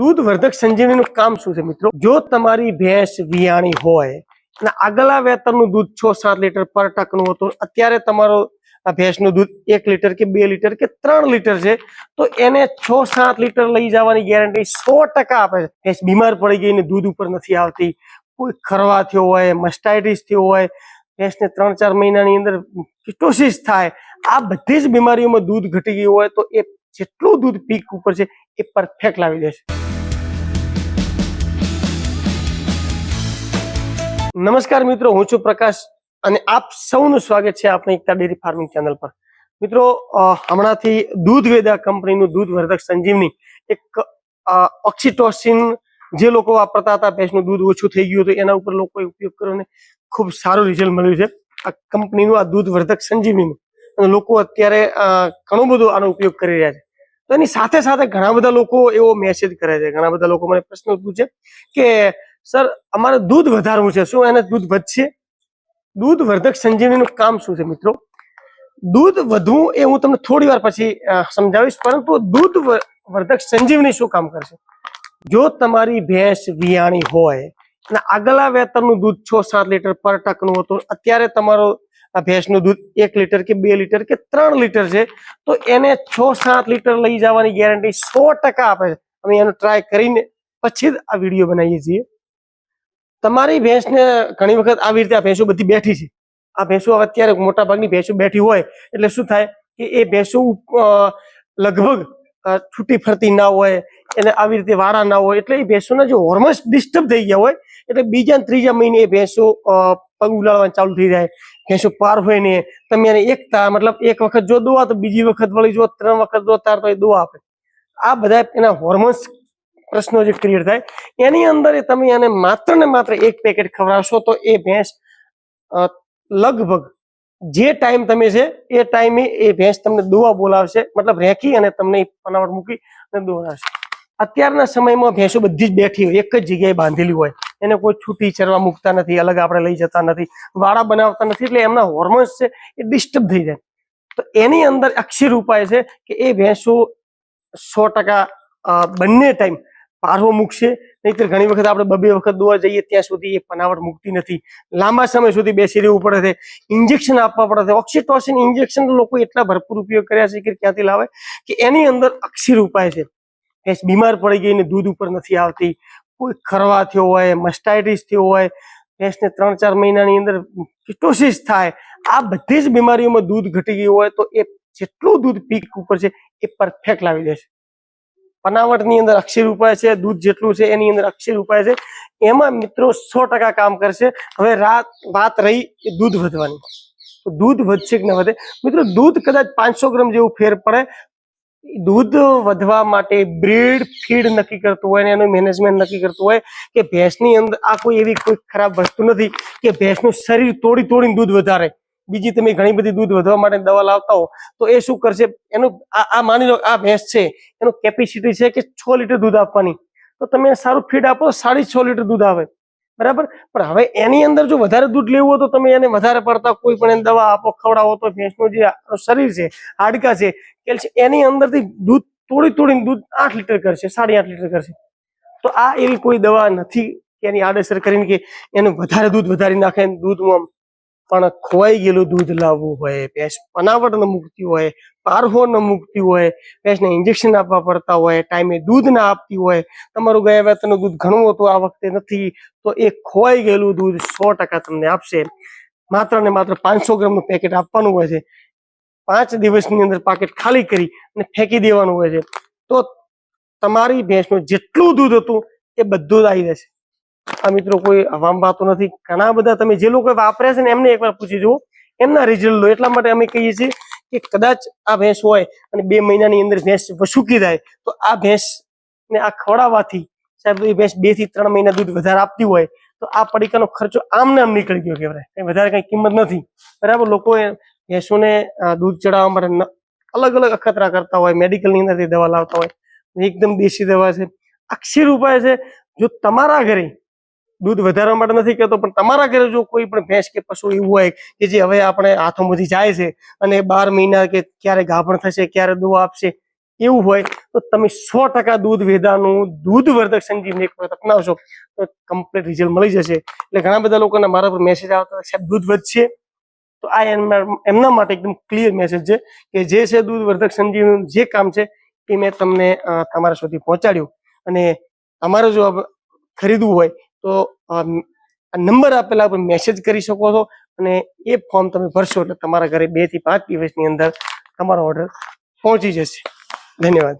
દૂધ વર્ધક સંજીવનીનું કામ શું છે મિત્રો? જો તમારી ભેંસ વિયાણી હોય, અને આગલા વેતરનું દૂધ છ સાત લીટર પર ટકનું હતું, અત્યારે તમારો આ ભેંસનું દૂધ એક લીટર કે બે લીટર કે ત્રણ લીટર છે, તો એને છ સાત લીટર લઈ જવાની ગેરંટી સો આપે છે. ભેંસ બીમાર પડી ગઈ ને દૂધ ઉપર નથી આવતી, કોઈ ખરવા થયો હોય મસ્ટાઇટિસ થયો હોય, ભેંસને ત્રણ ચાર મહિનાની અંદર કિટોસિસ થાય, આ બધી જ બીમારીઓમાં દૂધ ઘટી ગયું હોય, તો એ જેટલું દૂધ પીક ઉપર છે, એ પરફેક્ટ લાવી દેશે. નમસ્કાર મિત્રો, હું છું પ્રકાશ અને આપ સૌનું સ્વાગત છે આપણી એકતા ડેરી ફાર્મિંગ ચેનલ પર. મિત્રો હમણાંથી દૂધ વેદા કંપનીનું દૂધ વર્ધક સંજીવની એક ઓક્સિટોસિન જે લોકો વાપરતા હતા, ભેંસનું દૂધ ઓછું થઈ ગયું હતું, એના ઉપર લોકોએ ઉપયોગ કર્યો ખૂબ સારું રિઝલ્ટ મળ્યું છે. આ કંપનીનું આ દૂધ વર્ધક સંજીવનીનું અને લોકો અત્યારે ઘણું બધું આનો ઉપયોગ કરી રહ્યા છે. તો એની સાથે સાથે ઘણા બધા લોકો એવો મેસેજ કરે છે. ઘણા બધા લોકો મને પ્રશ્ન પૂછે કે સર, અમારે દૂધ વધારવું છે. શું એને દૂધ વધશે? દૂધ વર્ધક સંજીવનીનું કામ શું છે મિત્રો? દૂધ વધવું એ હું તમને થોડી વાર પછી સમજાવીશ, પરંતુ દૂધ વર્ધક સંજીવની શું કામ કરશે? જો તમારી ભેંસ વિયાણી હોય, અને આગલા વેતરનું દૂધ છ સાત લીટર પર ટકનું હતું, અત્યારે તમારો ભેંસનું દૂધ એક લીટર કે બે લીટર કે ત્રણ લીટર છે, તો એને છ સાત લીટર લઈ જવાની ગેરંટી સો ટકા આપે છે. અમે એનો ટ્રાય કરીને પછી જ આ વીડિયો બનાવીએ છીએ. તમારી ભેંસને ઘણી વખત આવી રીતે આ ભેંસો બધી બેઠી છે. આ ભેંસો અત્યારે મોટા ભાગની ભેંસો બેઠી હોય, એટલે શું થાય કે એ ભેંસો લગભગ છૂટી ફરતી ના હોય, એને આવી રીતે વાળા ના હોય, એટલે એ ભેંસોના જે હોર્મોન્સ ડિસ્ટર્બ થઈ ગયા હોય, એટલે બીજા ત્રીજા મહિને એ ભેંસો પગ ઉલાળવાનું ચાલુ થઈ જાય. ભેંસો પાર હોય ને, તમે એને એકતા, મતલબ એક વખત જો દોવા તો બીજી વખત વળી જો, ત્રણ વખત દો તાર તો એ દોવા આપે. આ બધા એના હોર્મોન્સ પ્રશ્નો જે ક્રિએટ થાય, એની અંદર તમે એને માત્ર ને માત્ર એક પેકેટ ખવડાવશો તો એ ભેંસ લગભગ જે ટાઈમ તમે છે, એ ટાઈમે એ ભેંસ તમને દોવા બોલાવશે, મતલબ રેખી અને તમને પનાવટ મૂકી અને દોડાવશે અત્યારના સમયમાં ભેંસો બધી જ બેઠી હોય, એક જ જગ્યાએ બાંધેલી હોય. એને કોઈ છૂટી ચરવા મૂકતા નથી, અલગ આપણે લઈ જતા નથી વાળા બનાવતા નથી, એટલે એમના હોર્મોન્સ છે એ ડિસ્ટર્બ થઈ જાય. તો એની અંદર અક્ષર ઉપાય છે કે એ ભેંસો સો ટકા બંને ટાઈમ પારવો મૂકશે. નહીતર ઘણી વખત આપણે બબે વખત દોવા જઈએ ત્યાં સુધી એ પનાવટ મૂકતી નથી. લાંબા સમય સુધી બેસી રહેવું પડે છે. ઇન્જેક્શન આપવા પડે છે. ઓક્સિટોસિન ઇન્જેક્શન લોકો એટલા ભરપૂર ઉપયોગ કર્યા છે કે ક્યાંથી લાવે? કે એની અંદર અક્ષિર ઉપાય છે. ભેંસ બીમાર પડી ગઈ ને દૂધ ઉપર નથી આવતી. કોઈ ખરવા થયો હોય મસ્ટાઇટિસ થયો હોય, ભેંસને ત્રણ ચાર મહિનાની અંદર કિટોસિસ થાય. આ બધી જ બીમારીઓમાં દૂધ ઘટી ગયું હોય તો એ જેટલું દૂધ પીક ઉપર છે એ પરફેક્ટ લાવી દેશે. બનાવટની અંદર અક્ષર ઉપાય છે, દૂધ જેટલું છે એની અંદર અક્ષર ઉપાય છે. એમાં મિત્રો સો કામ કરશે. હવે રાત, વાત રહી એ દૂધ વધવાની. તો દૂધ વધશે કે ન વધે? મિત્રો દૂધ કદાચ પાંચસો ગ્રામ જેવું ફેર પડે. દૂધ વધવા માટે બ્રીડ ફીડ નક્કી કરતું હોય એનું મેનેજમેન્ટ નક્કી કરતું હોય કે ભેંસની અંદર આ કોઈ એવી કોઈ ખરાબ વસ્તુ નથી કે ભેંસનું શરીર તોડી તોડીને દૂધ વધારે. બીજી તમે ઘણી બધી દૂધ વધવા માટે દવા લાવતા હો, તો એ શું કરશે? એનું આ માની લો આ ભેંસ છે, એનું કેપેસિટી છે કે છ લીટર દૂધ આપવાની. તો તમે સારું ફીડ આપો, સાડી છ લીટર દૂધ આવે. બરાબર? પણ હવે એની અંદર જો વધારે દૂધ લેવું હોય તો તમે એને વધારે પડતા કોઈ પણ એને દવા આપો, ખવડાવો તો ભેંસનું જે શરીર છે, હાડકા છે, કેલ્શિયમ, એની અંદરથી દૂધ તોડી તોડીને દૂધ આઠ લીટર કરશે, સાડી આઠ લીટર કરશે. તો આ એવી કોઈ દવા નથી કે એની આડઅસર કરીને કે એનું વધારે દૂધ વધારી નાખે, દૂધમાં પણ ખોવાઈ ગયેલું દૂધ લાવવું હોય, ભેંસ પનાવટ ન મૂકતી હોય પારહો ન મૂકતી હોય, ભેંસને ઇન્જેક્શન આપવા પડતા હોય, ટાઈમે દૂધ ના આપતી હોય, તમારું ગયા વેતનું દૂધ ઘણું હતું આ વખતે નથી, તો એ ખોવાઈ ગયેલું દૂધ સો ટકા તમને આપશે. માત્ર ને માત્ર પાંચસો ગ્રામનું પેકેટ આપવાનું હોય છે. પાંચ દિવસની અંદર પાકેટ ખાલી કરી અને ફેંકી દેવાનું હોય છે. તો તમારી ભેંસનું જેટલું દૂધ હતું એ બધું જ આવી જશે. આ મિત્રો કોઈ હવામ વાતો નથી. ઘણા બધા તમે જે લોકો વાપર્યા છે ને એમને એકવાર પૂછી જુઓ. એમના રિઝલ્ટ લો. એટલા માટે અમે કહીએ છીએ કે કદાચ આ ભેંસ હોય અને બે મહિનાની અંદર ભેંસ વસુકી જાય, તો આ ભેંસ ને આ ખવડાવવાથી સાહેબ, એ ભેંસ બેથી ત્રણ મહિના દૂધ વધારે આપતી હોય, તો આ પડીકાનો ખર્ચો આમ ને આમ નીકળી ગયો કહેવાય. કઈ વધારે કઈ કિંમત નથી. બરાબર? લોકો ભેંસોને દૂધ ચડાવવા માટે અલગ અલગ અખતરા કરતા હોય, મેડિકલની અંદરથી દવા લાવતા હોય, એકદમ દેશી દવા છે. અક્ષર ઉપાય છે, જો તમારા ઘરે દૂધ વધારવા માટે નથી કહેતો, પણ તમારા ઘરે જો કોઈ પણ ભેંસ કે પશુ એવું હોય કે જે હવે આપણે હાથોમાંથી જાય છે અને બાર મહિના કે ક્યારે ગાભણ થશે, ક્યારે દવા આપશે, એવું હોય, તો તમે સો ટકા દૂધ વેદાનું દૂધ વર્ધક સંજીવની એક વખત અપનાવશો તો કમ્પ્લીટ રિઝલ્ટ મળી જશે. એટલે ઘણા બધા લોકોના મારા પર મેસેજ આવતા સાહેબ, દૂધ વધશે? તો આ એમના માટે એકદમ ક્લિયર મેસેજ છે કે જે છે દૂધ વર્ધક સંજીવનું જે કામ છે એ મેં તમને તમારા સુધી પહોંચાડ્યું. અને તમારે જો ખરીદવું હોય તો આ નંબર આપેલા પર મેસેજ કરી શકો છો અને એ ફોર્મ તમે ભરશો એટલે તમારા ઘરે બેથી પાંચ દિવસની અંદર તમારો ઓર્ડર પહોંચી જશે. ધન્યવાદ.